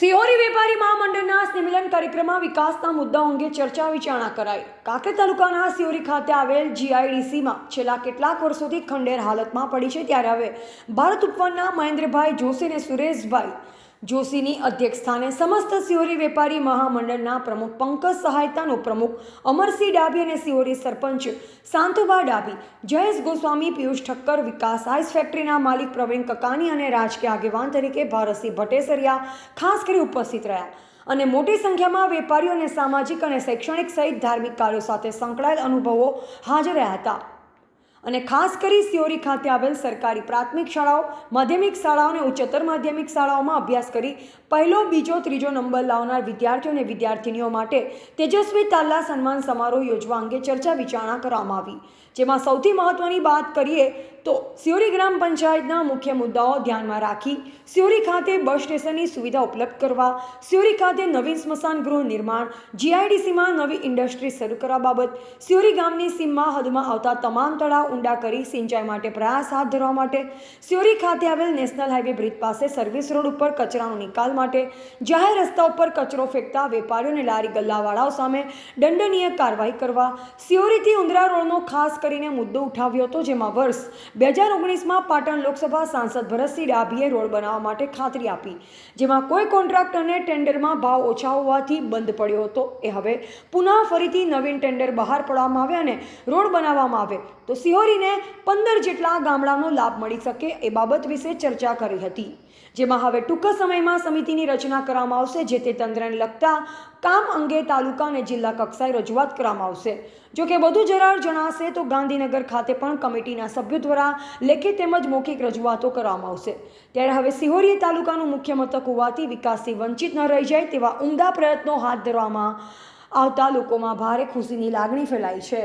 સિહોરી વેપારી મહામંડળના સંમેલન કાર્યક્રમમાં વિકાસના મુદ્દાઓ અંગે ચર્ચા વિચારણા કરાઈ. કાંકરેજ તાલુકાના સિહોરી ખાતે આવેલ જીઆઈડીસીમાં છેલ્લા કેટલાક વર્ષોથી ખંડેર હાલતમાં પડી છે, ત્યારે હવે ભારત ઉપવનના મહેન્દ્રભાઈ જોશી અને સુરેશભાઈ જોશીની અધ્યક્ષસ્થાને સમસ્ત સિહોરી વેપારી મહામંડળના પ્રમુખ પંકજ સહાયતાનો પ્રમુખ અમરસિંહ ડાબી અને સિહોરી સરપંચ શાંતુભા ડાબી જયેશ ગોસ્વામી, પિયુષ ઠક્કર, વિકાસ આઈસ ફેક્ટરીના માલિક પ્રવીણ કકાની અને રાજકીય આગેવાન તરીકે ભારતસિંહ ભટ્ટેસરિયા ખાસ કરી ઉપસ્થિત રહ્યા. અને મોટી સંખ્યામાં વેપારીઓ અને સામાજિક અને શૈક્ષણિક સહિત ધાર્મિક કાર્યો સાથે સંકળાયેલ અનુભવો હાજર રહ્યા હતા. અને ખાસ કરી સિયોરી ખાતે આવેલ સરકારી પ્રાથમિક શાળાઓ, માધ્યમિક શાળાઓ અને ઉચ્ચતર માધ્યમિક શાળાઓમાં અભ્યાસ કરી પહેલો, બીજો, ત્રીજો નંબર લાવનાર વિદ્યાર્થીઓ અને વિદ્યાર્થીનીઓ માટે તેજસ્વી તાલા સન્માન સમારોહ યોજવા અંગે ચર્ચા વિચારણા કરવામાં આવી. જેમાં સૌથી મહત્વની વાત કરીએ તો સિયોરી ગ્રામ પંચાયતના મુખ્ય મુદ્દાઓ ધ્યાનમાં રાખી સિયોરી ખાતે બસ સ્ટેશનની સુવિધા ઉપલબ્ધ કરવા, સિયોરી ખાતે નવીન સ્મશાન ગૃહ નિર્માણ, જીઆઈડીસીમાં નવી ઇન્ડસ્ટ્રી શરૂ કરવા બાબત, સિયોરી ગામની સીમમાં હદમાં આવતા તમામ તળાવ ઊંડા કરી સિંચાઈ માટે પ્રયાસ હાથ ધરવા માટે સ્યોરી ખાતે આવેલ નેશનલ હાઈવે બ્રિજ પાસે સર્વિસ રોડ ઉપર કચરાનો નિકાલ માટે જાહેર રસ્તા ઉપર કચરો ફેંકતા વેપારીઓ લારી ગલ્લાવાળાઓ સામે દંડનીય કાર્યવાહી કરવા સિયોરીથી ઉંદરા રોડનો ખાસ કરીને મુદ્દો ઉઠાવ્યો હતો, જેમાં વર્ષ બે હજાર ઓગણીસમાં પાટણ લોકસભા સાંસદ ભરતસિંહ ડાભીએ રોડ બનાવવા માટે ખાતરી આપી, જેમાં કોઈ કોન્ટ્રાક્ટરને ટેન્ડરમાં ભાવ ઓછા હોવાથી બંધ પડ્યો હતો. એ હવે પુનઃ ફરીથી નવીન ટેન્ડર બહાર પાડવામાં આવે અને રોડ બનાવવામાં આવે તો સિહોરીને પંદર જેટલા ગામડાનો લાભ મળી શકે એ બાબત વિશે ચર્ચા કરી હતી. જેમાં હવે ટૂંક સમયમાં સમિતિની રચના કરવામાં આવશે, જે તે તંત્રને લગતા કામ અંગે તાલુકા અને જિલ્લા કક્ષાએ રજૂઆત કરવામાં આવશે. જો કે વધુ જરાર જણાશે તો ગાંધીનગર ખાતે પણ કમિટીના સભ્યો દ્વારા લેખિત તેમજ મૌખિક રજૂઆતો કરવામાં આવશે. ત્યારે હવે સિહોરી તાલુકાનું મુખ્ય મથક હોવાથી વિકાસથી વંચિત ન રહી જાય તેવા ઉમદા પ્રયત્નો હાથ ધરવામાં આવતા લોકોમાં ભારે ખુશીની લાગણી ફેલાઈ છે.